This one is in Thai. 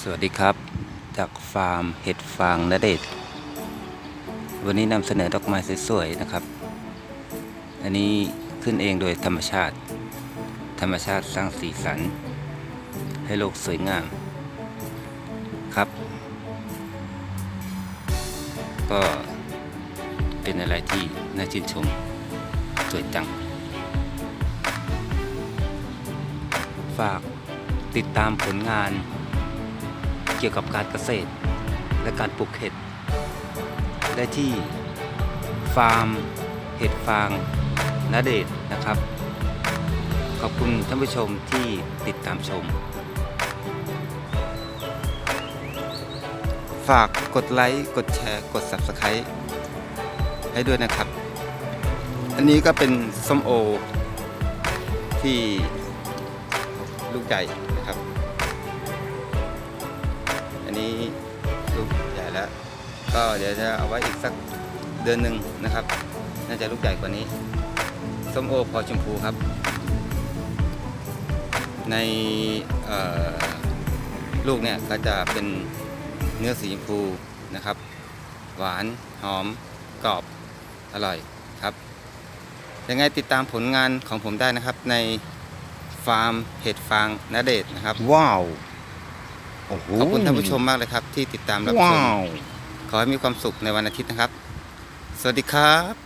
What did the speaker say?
สวัสดีครับ จากฟาร์มเห็ดฟางนเดชวันนี้นำเสนอดอกไม้สวยๆนะครับ อันนี้ขึ้นเองโดยธรรมชาติ ธรรมชาติสร้างสีสัน ให้โลกสวยงามครับ ก็เป็นอะไรที่น่าชื่นชมสวยจัง ฝากติดตามผลงาน เกี่ยวกับการเกษตร และการปลูกเห็ด ได้ที่ฟาร์มเห็ดฟางนาเดชน์นะครับ ขอบคุณท่านผู้ชมที่ติดตามชม ฝากกดไลค์กดแชร์ กด Subscribe ให้ด้วยนะครับ อันนี้ก็เป็นส้มโอที่ลูกใหญ่ นี้ลูกใหญ่แล้ว ก็เดี๋ยวจะเอาไว้อีกสักเดือนหนึ่งนะครับ น่าจะลูกใหญ่กว่านี้ ส้มโอพอชมพูครับ ในลูกเนี่ยก็จะเป็นเนื้อสีชมพูนะครับ หวานหอมกรอบอร่อยครับ ยังไงติดตามผลงานของผมได้นะครับในฟาร์มเห็ดฟางนาเดชน์นะครับ ว้าว โอ้โหขอบคุณท่านผู้ชมมากเลยครับ ที่ติดตามรับชว้ามวขอให้มีความสุขในวันอาทิตย์นะครับ สวัสดีครับ